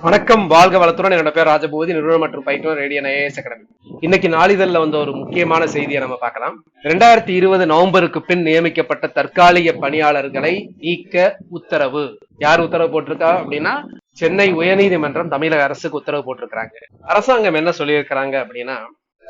வணக்கம் வாழ்க வளத்துடன். என்னோட பேர் ராஜபூதி நிறுவனம் மற்றும் பயிற்றுனர் ரேடியன் ஐஏஎஸ் அகாடமி. இன்னைக்கு நாளிதழ்ல வந்த ஒரு முக்கியமான செய்தியை நம்ம பார்க்கலாம். ரெண்டாயிரத்தி இருபது நவம்பருக்கு பின் நியமிக்கப்பட்ட தற்காலிக பணியாளர்களை நீக்க உத்தரவு. யார் உத்தரவு போட்டிருக்கா அப்படின்னா சென்னை உயர்நீதிமன்றம் தமிழக அரசுக்கு உத்தரவு போட்டிருக்கிறாங்க. அரசாங்கம் என்ன சொல்லியிருக்கிறாங்க அப்படின்னா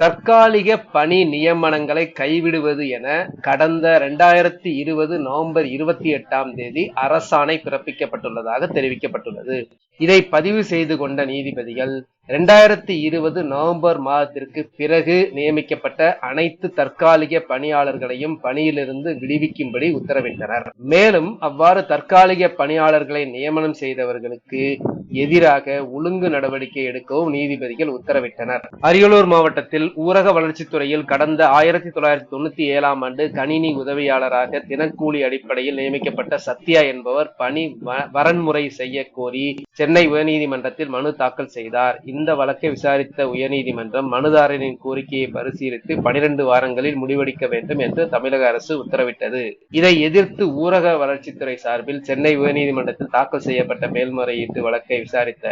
தற்காலிக பணி நியமனங்களை கைவிடுவது என கடந்த ரெண்டாயிரத்தி இருபது நவம்பர் இருபத்தி எட்டாம் தேதி அரசாணை பிறப்பிக்கப்பட்டுள்ளதாக தெரிவிக்கப்பட்டுள்ளது. இதை பதிவு செய்து கொண்ட நீதிபதிகள் ரெண்டாயிரத்தி இருபது நவம்பர் மாதத்திற்கு பிறகு நியமிக்கப்பட்ட அனைத்து தற்காலிக பணியாளர்களையும் பணியிலிருந்து விடுவிக்கும்படி உத்தரவிட்டனர். மேலும் அவ்வாறு தற்காலிக பணியாளர்களை நியமனம் செய்தவர்களுக்கு எதிராக ஒழுங்கு நடவடிக்கை எடுக்கவும் நீதிபதிகள் உத்தரவிட்டனர். அரியலூர் மாவட்டத்தில் ஊரக வளர்ச்சித்துறையில் கடந்த ஆயிரத்தி தொள்ளாயிரத்தி தொண்ணூத்தி ஏழாம் ஆண்டு கணினி உதவியாளராக தினக்கூலி அடிப்படையில் நியமிக்கப்பட்ட சத்யா என்பவர் பணி வ- வரன்முறை செய்ய கோரி சென்னை உயர்நீதிமன்றத்தில் மனு தாக்கல் செய்தார். இந்த வழக்கை விசாரித்த உயர்நீதிமன்றம் மனுதாரரின் கோரிக்கையை பரிசீலித்து பனிரெண்டு வாரங்களில் முடிவெடுக்க வேண்டும் என்று தமிழக அரசு உத்தரவிட்டது. இதை எதிர்த்து ஊரக வளர்ச்சித்துறை சார்பில் சென்னை உயர்நீதிமன்றத்தில் தாக்கல் செய்யப்பட்ட மேல்முறையீட்டு வழக்கை விசாரித்த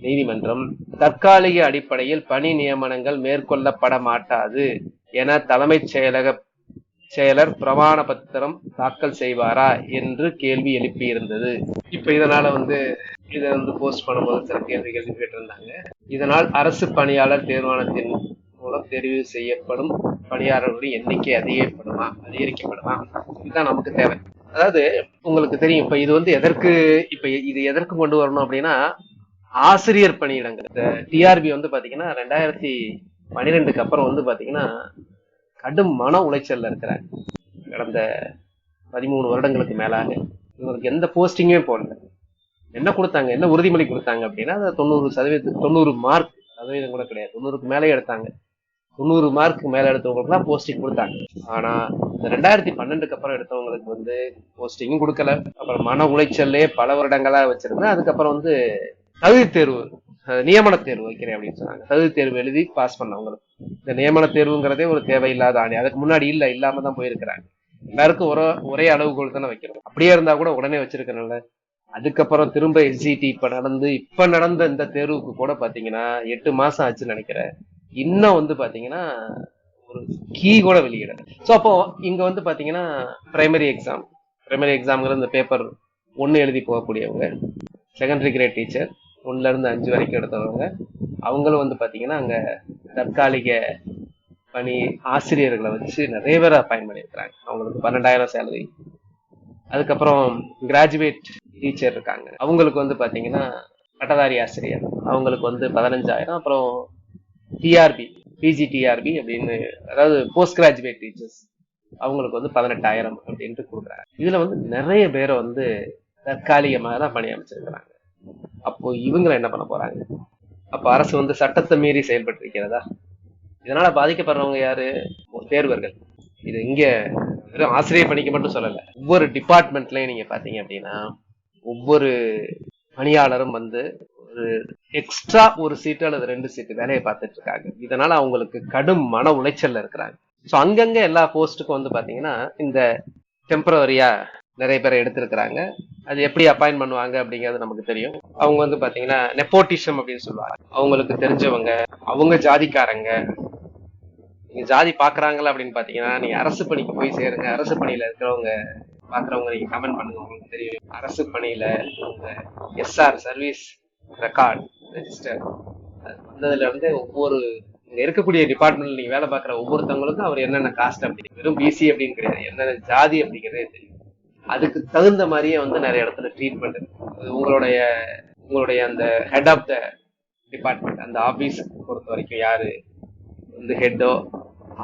நீதிமன்றம் தற்காலிக அடிப்படையில் பணி நியமனங்கள் மேற்கொள்ளப்பட மாட்டாது என தலைமைச் செயலக செயலர் பிரமாண பத்திரம் தாக்கல் செய்வாரா என்று கேள்வி எழுப்பியிருந்தது. இப்ப இதனால வந்து இதை வந்து போஸ்ட் பண்ணும்போது சில கேள்விகள் கேட்டிருந்தாங்க. இதனால் அரசு பணியாளர் தேர்வாணத்தின் மூலம் தெரிவு செய்யப்படும் பணியாளர்களின் எண்ணிக்கை அதிகப்படுமா அதிகரிக்கப்படுமா? இதுதான் நமக்கு தேவை. அதாவது உங்களுக்கு தெரியும் இப்ப இது வந்து எதற்கு இப்ப இது எதற்கு கொண்டு வரணும் அப்படின்னா ஆசிரியர் பணியிடங்கள். இந்த டிஆர்பி வந்து பாத்தீங்கன்னா ரெண்டாயிரத்தி பன்னிரெண்டுக்கு அப்புறம் வந்து பாத்தீங்கன்னா கடும் மன உளைச்சல்ல இருக்கிறாங்க. கடந்த பதிமூணு வருடங்களுக்கு மேலாக. இவங்களுக்கு எந்த போஸ்டிங்குமே போடல. என்ன கொடுத்தாங்க? என்ன உறுதிமொழி கொடுத்தாங்க அப்படின்னா அதை தொண்ணூறு சதவீதத்துக்கு தொண்ணூறு மார்க் சதவீதம் கூட கிடையாது. தொண்ணூறுக்கு மேலே எடுத்தாங்க. தொண்ணூறு மார்க் மேல எடுத்தவங்களுக்குலாம் போஸ்டிங் கொடுத்தாங்க. ஆனா இந்த ரெண்டாயிரத்தி பன்னெண்டுக்கு அப்புறம் எடுத்தவங்களுக்கு வந்து போஸ்டிங்கும் கொடுக்கல. அப்புறம் மன உளைச்சல்லே பல வருடங்களா வச்சிருந்தேன். அதுக்கப்புறம் வந்து தகுதி தேர்வு நியமன தேர்வு வைக்கிறேன் அப்படின்னு சொன்னாங்க. தகுதி தேர்வு எழுதி பாஸ் பண்ணவங்களுக்கு இந்த நியமன தேர்வுங்கிறதே ஒரு தேவையில்லாத ஆணி. அதுக்கு முன்னாடி இல்ல இல்லாம தான் போயிருக்கிறாங்க. எல்லாருக்கும் ஒரே ஒரே அளவுகோல் தானே வைக்கிறோம். அப்படியே இருந்தா கூட உடனே வச்சிருக்கணும்ல. அதுக்கப்புறம் திரும்ப எஸ்ஜிடி இப்ப நடந்து இப்ப நடந்த இந்த தேர்வுக்கு கூட பாத்தீங்கன்னா எட்டு மாசம் ஆச்சுன்னு நினைக்கிறேன். இன்னும் வந்து பாத்தீங்கன்னா ஒரு கீ கூட வெளியிடல. சோ அப்போ இங்க வந்து பாத்தீங்கன்னா பிரைமரி எக்ஸாம் பிரைமரி எக்ஸாம்ங்கிற இந்த பேப்பர் ஒன்னு எழுதி போகக்கூடியவங்க செகண்டரி கிரேட் டீச்சர் ஒன்னுல இருந்து அஞ்சு வரைக்கும் எடுத்தவங்க அவங்களும் வந்து பாத்தீங்கன்னா அங்க தற்காலிக பணி ஆசிரியர்களை வச்சு நிறைய பேர் அப்பாயின் பண்ணியிருக்கிறாங்க. அவங்களுக்கு பன்னெண்டாயிரம் சேலரி அதுக்கப்புறம் கிராஜுவேட் டீச்சர் இருக்காங்க. அவங்களுக்கு வந்து பாத்தீங்கன்னா பட்டதாரி ஆசிரியர். அவங்களுக்கு வந்து பதினஞ்சாயிரம். அப்புறம் டிஆர்பி பிஜி டிஆர்பி அப்படின்னு அதாவது போஸ்ட் கிராஜுவேட் டீச்சர்ஸ் அவங்களுக்கு வந்து பதினெட்டாயிரம் அப்படின்ட்டு கொடுக்குறாங்க. இதுல வந்து நிறைய பேரை வந்து தற்காலிகமாக தான் பணி அமைச்சிருக்கிறாங்க அப்போ இவங்களை என்ன பண்ண போறாங்க? அப்போ அரசு வந்து சட்டத்தை மீறி செயல்பட்டு இருக்கிறதா இதனால பாதிக்கப்படுறவங்க யாரு? தேர்வர்கள். இது இங்க வெறும் ஆசிரியர் பணிக்கு மட்டும் சொல்லல. ஒவ்வொரு டிபார்ட்மெண்ட்லயும் நீங்க பாத்தீங்க அப்படின்னா ஒவ்வொரு பணியாளரும் வந்து ஒரு எக்ஸ்ட்ரா ஒரு சீட்டு அல்லது ரெண்டு சீட்டு வேலையை பார்த்துட்டு இருக்காங்க. இதனால அவங்களுக்கு கடும் மன உளைச்சல்ல இருக்கிறாங்க. ஸோ அங்கங்க எல்லா போஸ்ட்டுக்கும் வந்து பாத்தீங்கன்னா இந்த டெம்பரவரியா நிறைய பேரை எடுத்திருக்கிறாங்க. அது எப்படி அப்பாயின் பண்ணுவாங்க அப்படிங்கிறது நமக்கு தெரியும். அவங்க வந்து பாத்தீங்கன்னா நெப்போட்டிசம் அப்படின்னு சொல்லுவாங்க. அவங்களுக்கு தெரிஞ்சவங்க அவங்க ஜாதிக்காரங்க நீங்க ஜாதி பாக்குறாங்களா அப்படின்னு பாத்தீங்கன்னா நீங்க அரசு பணிக்கு போய் சேருங்க. அரசு பணியில இருக்கிறவங்க பாக்குறவங்க நீங்க கமெண்ட் பண்ணுங்க. உங்களுக்கு தெரியும். அரசு பணியில எஸ்ஆர் சர்வீஸ் ரெக்கார்ட் ரெஜிஸ்டர் வந்ததுல இருந்து ஒவ்வொரு இங்க இருக்கக்கூடிய டிபார்ட்மெண்ட்ல நீங்க வேலை பார்க்குற ஒவ்வொருத்தவங்களுக்கும் அவர் என்னென்ன காஸ்ட் அப்படி வெறும் பிசி அப்படின்னு கிடையாது. என்னென்ன ஜாதி அப்படிங்கிறதே தெரியும். அதுக்கு தகுந்த மாதிரியே வந்து நிறைய இடத்துல ட்ரீட்மெண்ட் இருக்கு. உங்களுடைய உங்களுடைய அந்த ஹெட் ஆஃப் த டிபார்ட்மெண்ட் அந்த ஆபீஸ் பொறுத்த வரைக்கும் யாரு வந்து ஹெட்டோ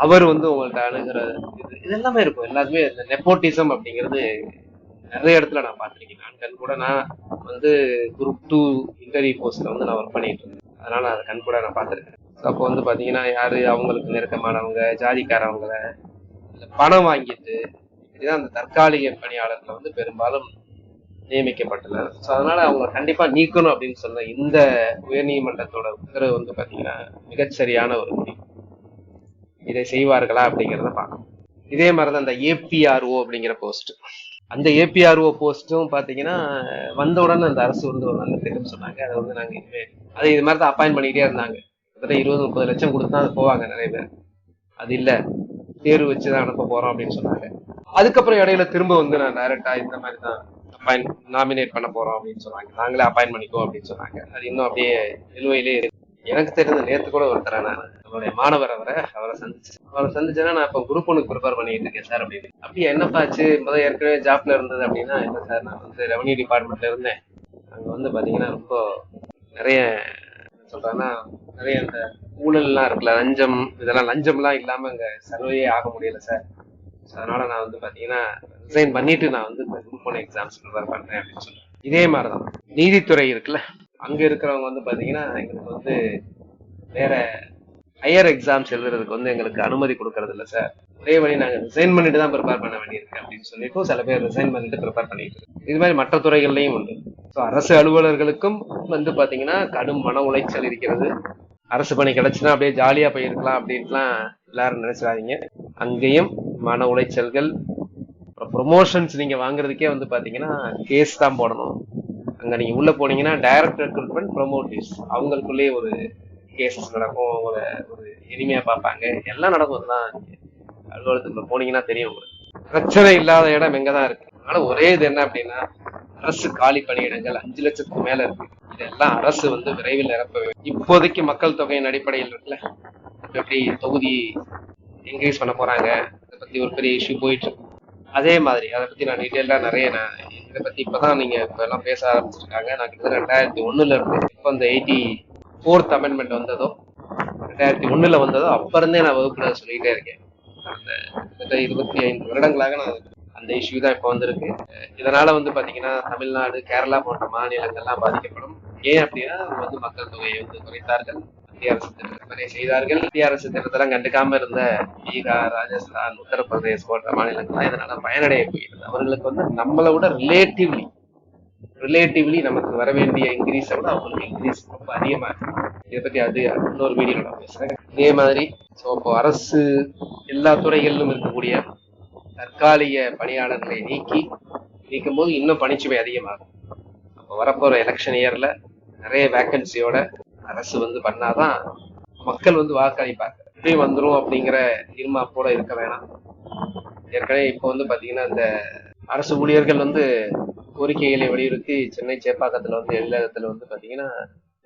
அவர் வந்து உங்கள்ட்ட அணுகிற இது இது எல்லாமே இருக்கும். எல்லாருமே இந்த நெப்போட்டிசம் அப்படிங்கிறது நிறைய இடத்துல நான் பார்த்துருக்கேன். நான் கண் கூட நான் வந்து குரூப் டூ இன்டர்வியூ போஸ்ட்ல வந்து நான் ஒர்க் பண்ணிட்டு இருந்தேன். அதனால நான் அதை கண் கூட நான் பார்த்துருக்கேன். அப்போ வந்து பார்த்தீங்கன்னா யாரு அவங்களுக்கு நெருக்கமானவங்க ஜாதிக்காரவங்களை இல்லை பணம் வாங்கிட்டு இதுதான் அந்த தற்காலிக பணியாளர்களை வந்து பெரும்பாலும் நியமிக்கப்பட்டுள்ளனர் ஸோ அதனால அவங்க கண்டிப்பா நீக்கணும் அப்படின்னு சொன்ன இந்த உயர்நீதிமன்றத்தோட உத்தரவு வந்து பார்த்தீங்கன்னா மிகச்சரியான ஒரு முடிவு. இதை செய்வார்களா அப்படிங்கிறத பார்க்கணும். இதே மாதிரிதான் அந்த ஏபிஆர்ஓ அப்படிங்கிற போஸ்ட் அந்த ஏபிஆர்ஓ போஸ்ட்டும் பார்த்தீங்கன்னா வந்த உடனே அந்த அரசு வந்து ஒரு நல்ல திட்டம் சொன்னாங்க. அதை வந்து நாங்கள் இதுவே அதை இது மாதிரி தான் அப்பாயின் பண்ணிக்கிட்டே இருந்தாங்க. கிட்டத்தட்ட இருபது முப்பது லட்சம் கொடுத்து தான் அது போவாங்க நிறைய பேர். அது இல்ல. தேர்வு வச்சு தான் அனுப்ப போறோம் அப்படின்னு சொன்னாங்க. அதுக்கப்புறம் இடையில திரும்ப வந்து நான் டைரக்டா இந்த மாதிரி தான் அப்பாயின் நாமினேட் பண்ண போறோம் அப்படின்னு சொன்னாங்க. நாங்களே அப்பாயின் பண்ணிக்கோ அப்படின்னு சொன்னாங்க. அது இன்னும் அப்படியே நிலுவையிலே இருக்கு. எனக்கு தெரிஞ்ச நேத்து கூட ஒருத்தர நான் நம்மளுடைய மாணவர் அவரை அவரை சந்திச்சு அவரை சந்திச்சேன்னா நான் இப்போ குரூப் ஒன்று ப்ரிப்பேர் பண்ணிட்டு இருக்கேன் சார் அப்படின்னு. அப்படியே என்னப்பா ஆச்சு? முதல் ஏற்கனவே ஜாப்ல இருந்தது அப்படின்னா இல்லை சார் நான் வந்து ரெவன்யூ டிபார்ட்மெண்ட்ல இருந்தேன். அங்க வந்து பாத்தீங்கன்னா ரொம்ப நிறைய சொல்றாங்கன்னா நிறைய அந்த ஊழல்லாம் இருக்குல்ல லஞ்சம் இதெல்லாம் லஞ்சம்லாம் இல்லாம அங்க சர்வே ஆக முடியல சார் அதனால நான் வந்து பாத்தீங்கன்னா ரிசைன் பண்ணிட்டு நான் வந்து குரூப் ஒன் எக்ஸாம்ஸ் ப்ரிப்பேர் பண்றேன் அப்படின்னு சொல்றேன். இதே மாதிரிதான். நீதித்துறை இருக்குல்ல. அங்க இருக்கிறவங்க வந்து பாத்தீங்கன்னா எங்களுக்கு வந்து வேற ஹையர் எக்ஸாம்ஸ் எழுதுறதுக்கு வந்து எங்களுக்கு அனுமதி கொடுக்கறது இல்ல சார் ஒரே வழி நாங்க ரிசைன் பண்ணிட்டு தான் ப்ரிப்பேர் பண்ண வேண்டியிருக்கு அப்படின்னு சொல்லிட்டு சில பேர் ரிசைன் பண்ணிட்டு ப்ரிப்பேர் பண்ணிட்டு இருக்கு. இது மாதிரி மற்ற துறைகள்லயும் உண்டு. ஸோ அரசு அலுவலர்களுக்கும் வந்து பாத்தீங்கன்னா கடும் மன உளைச்சல் இருக்கிறது. அரசு பணி கிடைச்சுன்னா அப்படியே ஜாலியா போயிருக்கலாம் அப்படின்ட்டுலாம் எல்லாரும் நினைச்சிடாதீங்க. அங்கேயும் மன உளைச்சல்கள் அப்புறம் ப்ரொமோஷன்ஸ் நீங்க வாங்குறதுக்கே வந்து பாத்தீங்கன்னா கேஸ் தான் போடணும். அங்க நீங்க உள்ள போனீங்கன்னா டைரக்ட் ரெக்ரூட்மெண்ட் ப்ரொமோட்டிவ்ஸ் அவங்களுக்குள்ளேயே ஒரு கேசஸ் நடக்கும் ஒரு ஒரு இனிமையா பார்ப்பாங்க. எல்லாம் நடக்கும் அதெல்லாம் அலுவலகத்துக்குள்ள போனீங்கன்னா தெரியும் உங்களுக்கு. பிரச்சனை இல்லாத இடம் எங்கதான் இருக்கு. அதனால ஒரே இது என்ன அப்படின்னா அரசு காலி பணியிடங்கள் அஞ்சு லட்சத்துக்கு மேல இருக்கு. இதெல்லாம் அரசு வந்து விரைவில் நிரப்ப வேண்டும். இப்போதைக்கு மக்கள் தொகையின் அடிப்படையில் இருக்குல்ல? எப்படி தொகுதி இன்க்ரீஸ் பண்ண போறாங்க? அதை பத்தி ஒரு பெரிய இஷ்யூ போயிட்டு இருக்கு. அதே மாதிரி அதை பத்தி நான் டீட்டெயிலாக நிறைய நான் இதை பத்தி இப்பதான் நீங்க இப்ப எல்லாம் பேச ஆரம்பிச்சிருக்காங்க. நான் கிட்டத்தட்ட ரெண்டாயிரத்தி ஒண்ணுல இருந்து இப்போ அந்த எயிட்டி ஃபோர்த் அமெண்ட்மெண்ட் வந்ததோ ரெண்டாயிரத்தி ஒண்ணுல வந்ததோ அப்ப இருந்தே நான் வகுப்புல சொல்லிட்டே இருக்கேன். அந்த கிட்டத்தட்ட இருபத்தி ஐந்து வருடங்களாக நான் அந்த இஷ்யூ தான் இப்போ வந்திருக்கு. இதனால வந்து பாத்தீங்கன்னா தமிழ்நாடு கேரளா போன்ற மாநிலங்கள்லாம் பாதிக்கப்படும். ஏன் அப்படின்னா வந்து மக்கள் தொகையை வந்து குறைத்தார்கள். செய்தார்கள். மத்திய அரசு திட்டத்தெல்லாம் கண்டுக்காம இருந்த பீகார் ராஜஸ்தான் உத்தரப்பிரதேஷ் போன்ற மாநிலங்கள்லாம் இதனால பயனடைய போயிருந்தது அவர்களுக்கு வந்து நம்மளை விட ரிலேட்டிவ்லி ரிலேட்டிவ்லி நமக்கு வர வேண்டிய இன்க்ரீஸை விட அவங்களுக்கு இன்க்ரீஸ் ரொம்ப அதிகமா இருக்கு. இதை பத்தி அது இன்னொரு வீடியோ நான் பேசுறேன். இதே மாதிரி ஸோ இப்போ அரசு எல்லா துறைகளிலும் இருக்கக்கூடிய தற்காலிக பணியாளர்களை நீக்கி நீக்கும் போது இன்னும் பணிச்சுமை அதிகமாகும். அப்போ வரப்போற எலெக்ஷன் இயர்ல நிறைய வேக்கன்சியோட அரசு வந்து பண்ணாதான் மக்கள் வந்து வாக்களிப்பாங்க. இப்படியும் வந்துடும் அப்படிங்கிற இருமாப்போட இருக்க வேணாம். ஏற்கனவே இப்போ வந்து பார்த்தீங்கன்னா இந்த அரசு ஊழியர்கள் வந்து கோரிக்கைகளை வலியுறுத்தி சென்னை சேப்பாக்கத்தில் வந்து எல்லத்துல வந்து பார்த்தீங்கன்னா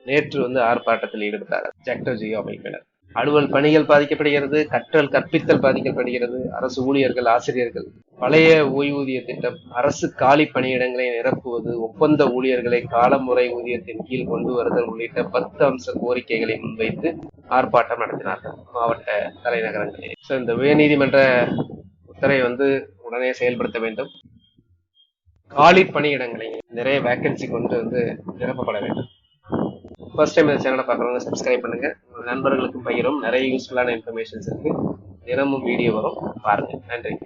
நேற்று வந்து ஆர்ப்பாட்டத்தில் ஈடுபட்டார். ஜக்டோஜியோ அமைப்பினர் அலுவல் பணிகள் பாதிக்கப்படுகிறது கற்றல் கற்பித்தல் பாதிக்கப்படுகிறது அரசு ஊழியர்கள் ஆசிரியர்கள். பழைய ஓய்வூதிய திட்டம் அரசு காலி பணியிடங்களை நிரப்புவது ஒப்பந்த ஊழியர்களை காலமுறை ஊதியத்தின் கீழ் கொண்டு வருதல் உள்ளிட்ட பத்து அம்ச கோரிக்கைகளை முன்வைத்து ஆர்ப்பாட்டம் நடத்தினார்கள் மாவட்ட தலைநகரங்களில். ஸோ இந்த உயர்நீதிமன்ற உத்தரவை வந்து உடனே செயல்படுத்த வேண்டும். காலி பணியிடங்களை நிறைய வேக்கன்சி கொண்டு வந்து நிரப்பப்பட வேண்டும். ஃபர்ஸ்ட் டைம் இந்த சேனலை பார்க்குறவங்க சப்ஸ்கிரைப் பண்ணுங்க. உங்கள் நண்பர்களுக்கும் பகிரும். நிறைய யூஸ்ஃபுல்லான இன்ஃபர்மேஷன்ஸ் இருக்கு. தினமும் வீடியோ வரும். பாருங்க. நன்றி.